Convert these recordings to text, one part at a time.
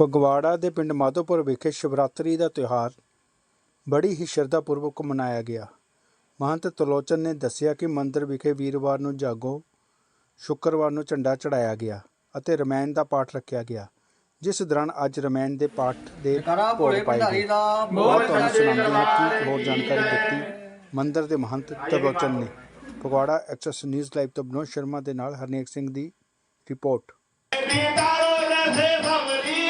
ਫਗਵਾੜਾ ਦੇ ਪਿੰਡ ਮਾਧੋਪੁਰ ਵਿਖੇ ਸ਼ਿਵਰਾਤਰੀ ਦਾ ਤਿਉਹਾਰ ਬੜੀ ਹੀ ਸ਼ਰਧਾਪੂਰਵਕ ਮਨਾਇਆ ਗਿਆ। ਮਹੰਤ ਤਲੋਚਨ ਨੇ ਦੱਸਿਆ ਕਿ ਮੰਦਿਰ ਵਿਖੇ ਵੀਰਵਾਰ ਨੂੰ ਜਾਗੋ, ਸ਼ੁੱਕਰਵਾਰ ਨੂੰ ਝੰਡਾ ਚੜਾਇਆ ਗਿਆ ਅਤੇ ਰਮਾਇਣ ਦਾ ਪਾਠ ਰੱਖਿਆ ਗਿਆ, ਜਿਸ ਦੌਰਾਨ ਅੱਜ ਰਮਾਇਣ ਦੇ ਪਾਠ ਦੇ ਭੋਗ ਪਾਏ ਗਏ। ਬਹੁਤ ਤੁਹਾਨੂੰ ਸੁਣਾਉਂਦੇ ਹਾਂ ਕਿ ਹੋਰ ਜਾਣਕਾਰੀ ਦਿੱਤੀ? ਮੰਦਿਰ ਦੇ ਮਹੰਤ ਤਲੋਚਨ ਨੇ ਫਗਵਾੜਾ ਐਕਸੈਸ ਨਿਊਜ਼ ਲਾਈਵ ਤੋਂ ਬਨੋਦ ਸ਼ਰਮਾ ਦੇ ਨਾਲ ਹਰਨੇਕ ਸਿੰਘ ਦੀ ਰਿਪੋਰਟ। सबरी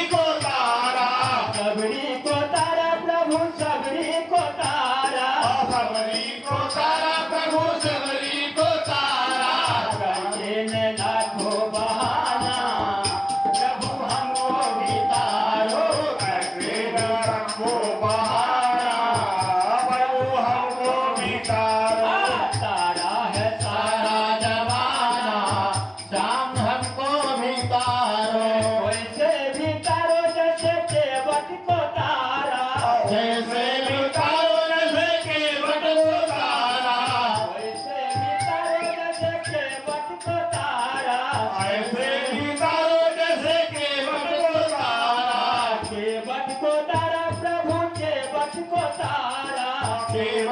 હરે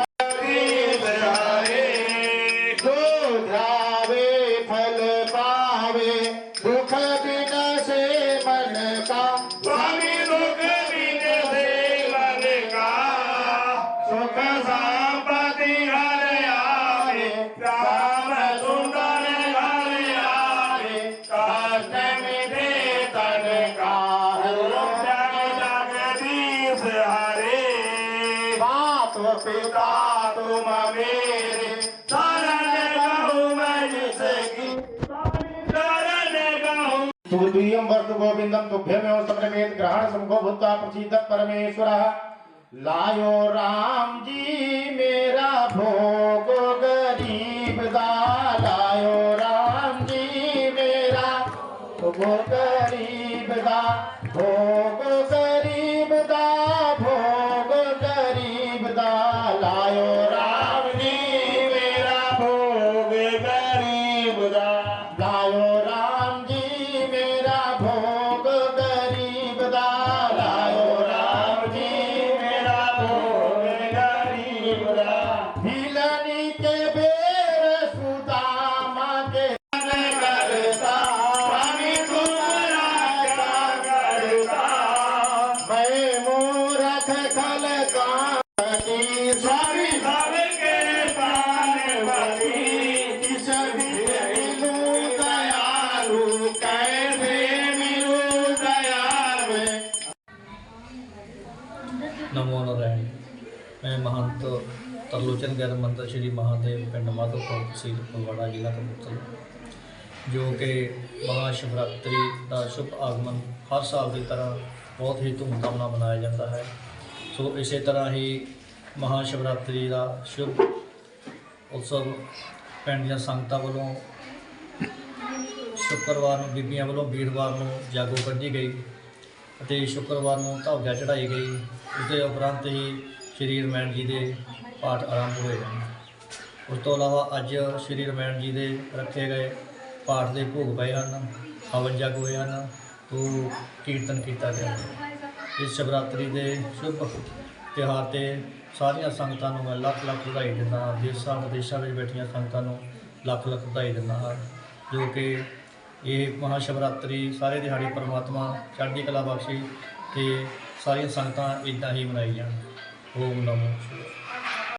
હરે ગોધરા गहु वस्तु वर्तु गोविंदं तुभ्यमेव समरमेत ग्रहण समको भूत्वा प्रसीद परमेश्वरः लायो राम जी मेरा भोग गरीब दा लायो राम जी मेरा भोग गरीब दा भोग ਨਮੋ ਨਾਰਾਇਣ ਮੈਂ ਮਹੰਤ ਤਰਲੋਚਨ ਗੈਰ ਮੰਦਰ ਸ਼੍ਰੀ ਮਹਾਦੇਵ ਪਿੰਡ ਮਾਧੋਪੁਰ ਤਹਿਸੀਲ ਫਗਵਾੜਾ ਜ਼ਿਲ੍ਹਾ ਕਪੂਰਥਲਾ। ਜੋ ਕਿ ਮਹਾ ਸ਼ਿਵਰਾਤਰੀ ਦਾ ਸ਼ੁਭ ਆਗਮਨ ਹਰ ਸਾਲ ਦੀ ਤਰ੍ਹਾਂ ਬਹੁਤ ਹੀ ਧੂਮਧਾਮ ਨਾਲ ਮਨਾਇਆ ਜਾਂਦਾ ਹੈ। ਸੋ ਇਸੇ ਤਰ੍ਹਾਂ ਹੀ ਮਹਾ ਸ਼ਿਵਰਾਤਰੀ ਦਾ ਸ਼ੁਭ ਉਤਸਵ ਪਿੰਡ ਦੀਆਂ ਸੰਗਤਾਂ ਵੱਲੋਂ ਸ਼ੁੱਕਰਵਾਰ ਨੂੰ, ਬੀਬੀਆਂ ਵੱਲੋਂ ਵੀਰਵਾਰ ਨੂੰ ਜਾਗੋ ਕੱਢੀ ਗਈ। ਅਤੇ ਸ਼ੁੱਕਰਵਾਰ ਨੂੰ ਧਾਗਾ ਚੜਾਈ ਗਈ ਉਸ ਦੇ ਉਪਰੰਤ ਹੀ ਸ਼੍ਰੀ ਰਮੈਣ ਜੀ ਦੇ ਪਾਠ ਆਰੰਭ ਹੋਏ ਹਨ। ਉਸ ਤੋਂ ਇਲਾਵਾ ਅੱਜ ਸ਼੍ਰੀ ਰਮੈਣ ਜੀ ਦੇ ਰੱਖੇ ਗਏ ਪਾਠ ਦੇ ਭੋਗ ਪਏ ਹਨ, ਹਵਨ ਜਗ ਹੋਏ ਹਨ ਤੋਂ ਕੀਰਤਨ ਕੀਤਾ ਗਿਆ ਇਸ ਸ਼ਿਵਰਾਤਰੀ ਦੇ ਸ਼ੁਭ ਤਿਉਹਾਰ ਤੇ ਸਾਰੀਆਂ ਸੰਗਤਾਂ ਨੂੰ ਮੈਂ ਲੱਖ ਲੱਖ ਵਧਾਈ ਦਿੰਦਾ ਹਾਂ। ਦੇਸ਼ਾਂ ਵਿਦੇਸ਼ਾਂ ਵਿੱਚ ਬੈਠੀਆਂ ਸੰਗਤਾਂ ਨੂੰ ਲੱਖ ਲੱਖ ਵਧਾਈ ਦਿੰਦਾ ਹਾਂ, ਜੋ ਕਿ ਇਹ ਮਹਾਸ਼ਿਵਰਾਤਰੀ, ਸਾਰੇ ਦਿਹਾੜੀ ਪਰਮਾਤਮਾ, ਚੜ੍ਹਦੀ ਕਲਾ ਬਖਸ਼ੇ ਤੇ ਸਾਰੀਆਂ ਸੰਗਤਾਂ ਇਦਾਂ ਹੀ ਮਨਾਈ ਜਾਣ। ਓਮ ਨਮੋ